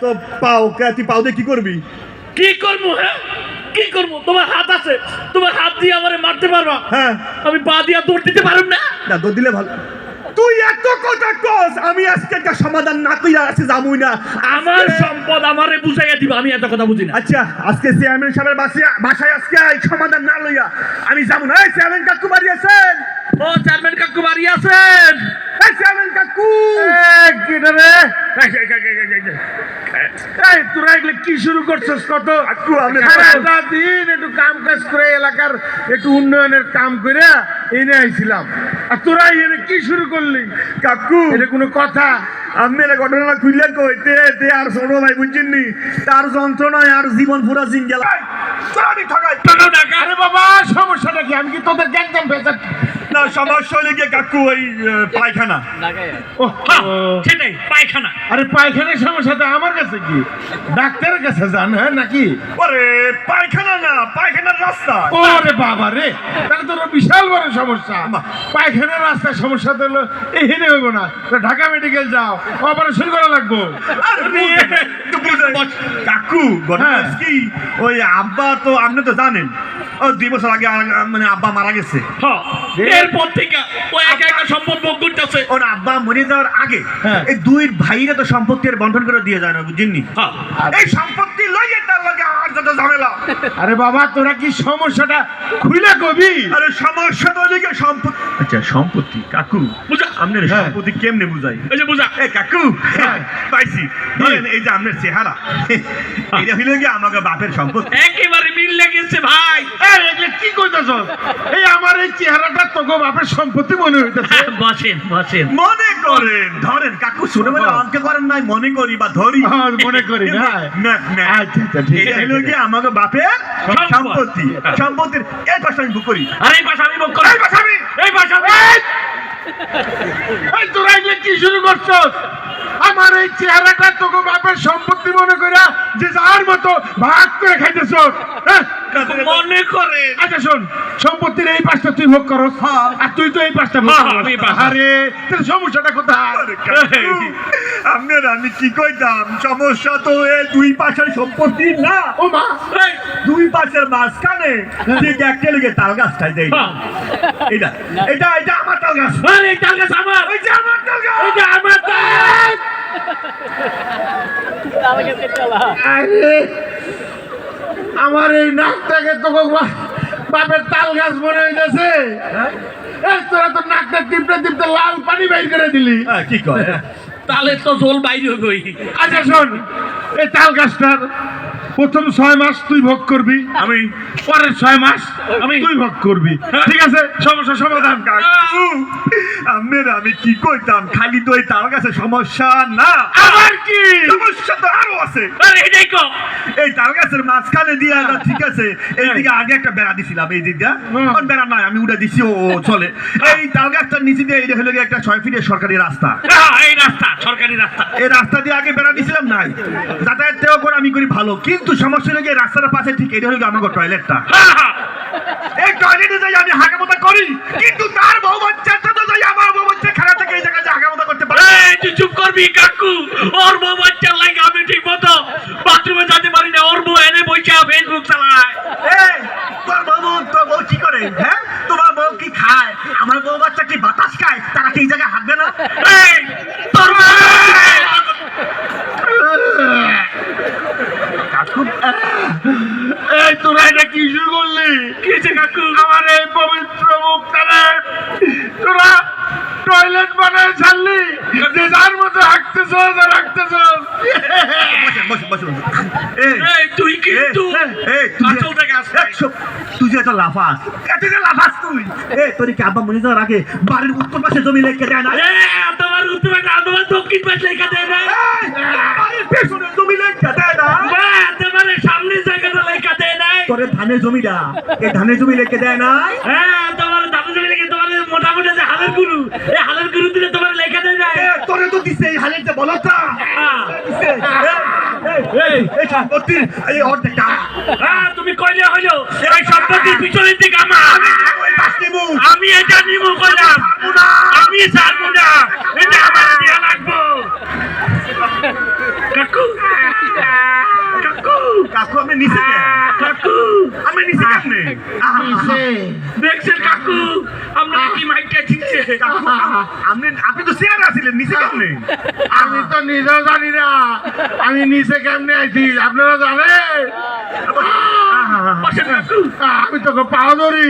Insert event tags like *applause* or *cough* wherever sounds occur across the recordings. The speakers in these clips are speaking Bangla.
তো পাও কে তুই পাও দিয়ে কি করবি? কি করব হ্যাঁ? কি করব? তোমার হাত আছে। তোমার হাত দিয়ে আমারে মারতে পারবা। হ্যাঁ। আমি পা দিয়া দৌড় দিতে পারুম না। না দৌড় দিলে ভালো। তুই এত কথা কস আমি আজকে একটা সমাধান না কইরা আছে যাবই না। আমার সম্পদ আমারে বুঝাইয়া দিবা আমি এত কথা বুঝি না। আচ্ছা আজকে চেয়ারম্যান সাহেবের বাসায় বাসায় আজকে এই সমাধান না লইয়া। আমি যাব না। এই চেয়ারম্যান কাকু বাড়ি আছেন? ও চেয়ারম্যান কাকু বাড়ি আছেন। এই চেয়ারম্যান কাকু। কিটা রে? এই তোরা এগুলো কি শুরু করছিস কত? কাকু দিন একটু কাম কাজ করে এলাকার একটু উন্নয়নের কাম করে এনে আইছিলাম। আর তোরা এনে কি শুরু করলি? কাকু এটা কোনো কথা? আমি এটা ঘটনা খুললে কইতে তে আর ছোট ভাই বুঝছেন নি? তার যন্ত্রণায় আর জীবন পুরা টাকা আরে বাবা সমস্যাটা কি? আমি কি তোদের জ্ঞান না সমস্যা হলে গিয়ে কাকু ওই পায়খানা। সেটাই পায়খানা। আরে পায়খানার সমস্যাটা আমার কাছে কি? ডাক্তারের কাছে যান হ্যাঁ নাকি? ওরে পায়খানা না পায়খানার রাস্তা। ওরে বাবা রে তাহলে তোর বিশাল বড় সমস্যা। পায়খানার রাস্তার সমস্যা তো হলো এই হেনে হইব না। তো ঢাকা মেডিকেল যাও অপারেশন করা লাগবো। কাকু হ্যাঁ। কি ওই আব্বা তো আপনি তো জানেন। দুই বছর আগে মানে আব্বা মারা গেছে। হ্যাঁ। এরপর থেকে ও একা একা সম্পদ ভোগ করতেছে। ওর আব্বা মরে যাওয়ার আগে হ্যাঁ। এই দুই ভাইরা তো সম্পত্তি আর বন্টন করে দিয়ে যায় না বুঝিনি হ্যাঁ। এই সম্পত্তি লইয়ে তার লাগে আর যত ঝামেলা। আরে বাবা তোরা কি সমস্যাটা খুলে কবি? আরে সমস্যা তো ওদিকে সম্পত্তি আচ্ছা সম্পত্তি কাকু। বুঝা। আপনার হ্যাঁ। সম্পত্তি কেমনে বুঝাই? এই যে বুঝা। এ কাকু। পাইছি। ধরেন এই যে আপনার চেহারা। এটা হইল কি আমাকে বাপের সম্পত্তি। মিল লেগেছে ভাই। কি কইতেছ? এই আমার এই চেহারাটা তোকে বাপের সম্পত্তি মনে হইতেছে। বসেন বসেন। মনে করেন ধরেন কাকু শুনে বলে অঙ্ক করেন নাই মনে করি বা ধরি। হ্যাঁ, মনে করি, না? ম্যাথ। আচ্ছা, আচ্ছা, ঠিক আছে। হইল কি আমাকে বাপের সম্পত্তি। সম্পত্তির এই পাশে আমি বুক করি। আর এই পাশে আমি ভোগ করি। এই পাশে আমি এই পাশে আমি এই তোরা কি শুরু করছস? আমার এই চেহারাটা তোকে বাপের সম্পত্তি মনে কইরা যে যার মতো ভাগ করে খাইতেছস হ্যাঁ? মনে করেন আচ্ছা শোন সম্পত্তির এই পাশটা তুই ভোগ করস হ্যাঁ। আর তুই তো এই পাশটা ভোগ হ্যাঁ, এই পাশটা। আরে তোর সমস্যাটা কোথায়? আপনার আমি কি কইতাম? সমস্যা তো এই দুই পাশের সম্পত্তি না। ও মা। দুই পাশের মাঝখানে ঠিক একটা লেগে তাল গাছটাই দেয় হ্যাঁ। এটা এটা এটা আমার তাল গাছ। আরে এই তাল গাছ আমার। ওই যে আমার তাল গাছ। এই যে আমার। আরে আমার এই নাকটাকে তো বাপের তাল গাছ মনে হইতেছে। এই তোরা তো নাকটা টিপতে টিপতে লাল পানি বের করে দিলি। হ্যাঁ, কি করে তালে তো জল বাইরে হই। আচ্ছা শোন এই তাল গাছটার প্রথম ছয় মাস তুই ভোগ করবি আমি পরের ছয় মাস আমি- তুই ভোগ করবি। ঠিক আছে? সমস্যা সমাধান কাকু। আমি কি কইতাম? খালি তো এই তাল গাছের সমস্যা না। আবার কি? সমস্যা তো আরও আছে। এটাই কো এই তাল গাছের মাঝখানে দিয়ে না ঠিক আছে? এইদিকে আগে একটা বেড়া দিছিলাম এই দিকটা হুম। কোন বেড়া নাই আমি উড়ে দিছি ও চলে। এই তাল গাছটার নিচে দিয়ে এটা হলো একটা ছয় ফিটের সরকারি রাস্তা। হ্যাঁ, এই রাস্তা। সরকারি রাস্তা। এই রাস্তা দিয়ে আগে বেড়া দিছিলাম নাই। যাতায়াত দেওয়া করে আমি করি ভালো। কিন্তু সমস্যা হলো গিয়ে রাস্তার পাশে ঠিক এটা হলো টয়লেটটা। এই টয়লেটে যাই আমি করি কিন্তু তার বউ বাচ্চার সাথে যাই আমার বউ বাচ্চা খারাপ থেকে এই জায়গায় করতে পারে তুই চুপ করবি কাকু। ওর বউ বাচ্চার লাগে আমি ঠিক মতো বাথরুমে যেতে পারি না। ওর বউ এনে বইসা ফেসবুক চালায়। এই, তোর বউ তোর বউ কি করে হ্যাঁ তোমার বউ কি খায় আমার বউ বাচ্চা কি বাতাস খায় তারা কি এই জায়গায় হাঁকবে না এই, তোর বউ কাকু এই তোরা এটা কি শুরু করলি? কি হয়েছে কাকু? আমার এই পবিত্র মুখটারে তোরা টয়লেট বানায় ছাড়লি। যে যার মতো হাঁকতেছ আর হাঁকতেছ বসে বসে বসে এই এই তুই কিন্তু তুই আসল থেকে আসছিস। একশো তুই যে এত লাফাস এত যে লাফাস তুই। এই তোর কি আব্বা মনে যাওয়ার বাড়ির উত্তর পাশে জমি লেখকে দেয় না? তোমার উত্তর দক্ষিণ পাশ লেখা দেয় না এই, বাড়ির পেছনে জমি লেখকে দেয় না বা তোমার সামনে জায়গাটা লেখা দেয় নাই তোর ধানের জমিটা। এই ধানের জমি লেখে দেয় না হ্যাঁ তোমার দাদু জমি লেখে তোমার মোটামুটি যে হালের গুরু। এই হালের গুরু দিলে তোমার লেখা দেয় এ, তোরে তো দিছে এই হালের যে। এই, এই, সম্পত্তির অর্ধেকটা। হ্যাঁ তুমি কইলে হইল এই সম্পত্তির পিছনের দিকে আমার। আমি এটা নিব কইলাম। আমি ছাড়বো না। এটা আমার দেয়া লাগবো। কাকু নিচে। কেন? কাকু আমি নিচে কেমনে দেখছেন কাকু আমরা কি মাইকটা কাকু, আপনি আপনি তো চেয়ারে আছিলেন নিচে কেমনে আমি তো নিজেও জানি না। আমি নিচে কেমনে আইছি আপনারা জানেন? কাকু। আমি তোকে পাও ধরি।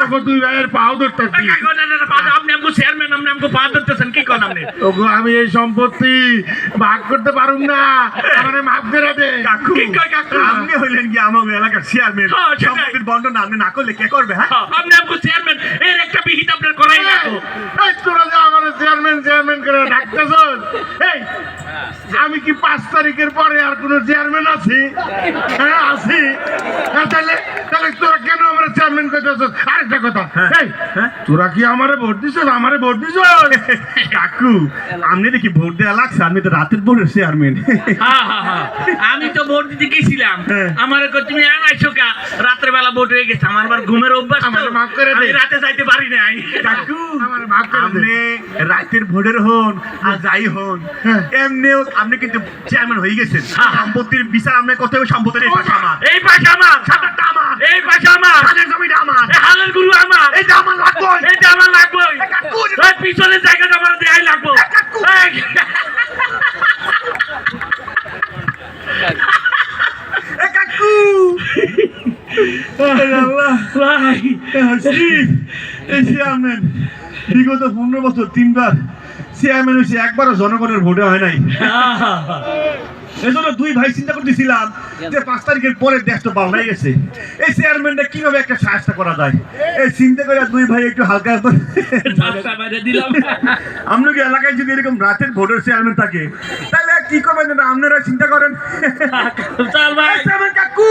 তোকে দুই ভাইয়ের পাও ধরতেছি। আপনি আমাকে চেয়ারম্যান আপনি আমাকে পা ধরতেছেন কি করেন আপনি? ওগো আমি এই সম্পত্তি ভাগ করতে পারুম না। আমারে মাফ করে দে। কাকু? আপনি হইলেন এলাকার চেয়ারম্যান হ্যাঁ, সম্পত্তির বন্টন আপনি না করলে কে করবে হ্যাঁ? আপনি আমাকে চেয়ারম্যান এর একটা বিহিত আপনার করাই এই তোরা যে আমার চেয়ারম্যান চেয়ারম্যান করে ডাকতেছ এই আমি কি পাঁচ তারিখের পরে আর কোন চেয়ারম্যান আছি? হ্যাঁ আছি। হ্যাঁ, তাহলে তাহলে তোরা কেন আমার চেয়ারম্যান করতেছ আরেকটা কথা এই হ্যাঁ? তোরা কি আমারে ভোট দিছ আমারে ভোট দিছ *laughs* কাকু আপনি দেখি ভোট দেওয়া লাগছে আমি তো রাতের ভোটের চেয়ারম্যান হ্যাঁ, হ্যাঁ, হ্যাঁ। আমি তো ভোট দিতে গেছিলাম হ্যাঁ। আমার তুমি আনাইছো কা রাত্রে বেলা ভোট হয়ে গেছে আমার আবার ঘুমের অভ্যাস তো। আমাকে মাফ করে দে। রাতে যাইতে পারি নাই কাকু আমার ভাগ করে। আপনি রাতের ভোটের হন আর যাই হন হ্যাঁ। এমনিও আপনি কিন্তু চেয়ারম্যান হয়ে গেছেন হ্যাঁ। সম্পত্তির বিচার আপনার করতে হবে সম্পত্তির এই পাশে আমার এই পাশে আমার আমার এই পাশে আমার জমিটা আমার এই হালের গুরু আমার আমার লাগবে আমার লাগবে পিছনের জায়গাটা আমার দেয়াই লাগবে কাকু। এই, এ কাকু আরে আল্লাহ ভাই হাসি এই চেয়ারম্যান বিগত পনেরো বছর তিনবার চেয়ারম্যান হয়েছে একবারও জনগণের ভোটে হয় নাই। এজন্য দুই ভাই চিন্তা করতেছিলাম যে পাঁচ তারিখের পরে দেশটা পাল্টাই গেছে। এই চেয়ারম্যানটা কীভাবে একটা সাহায্য করা যায়? এই চিন্তা করে দুই ভাই একটু হালকা ধাক্কা মেরে দিলাম। আপনার এলাকায় যদি এরকম রাতের ভোটের চেয়ারম্যান থাকে তাহলে কি করবেন আপনারা চিন্তা করেন? কাকু!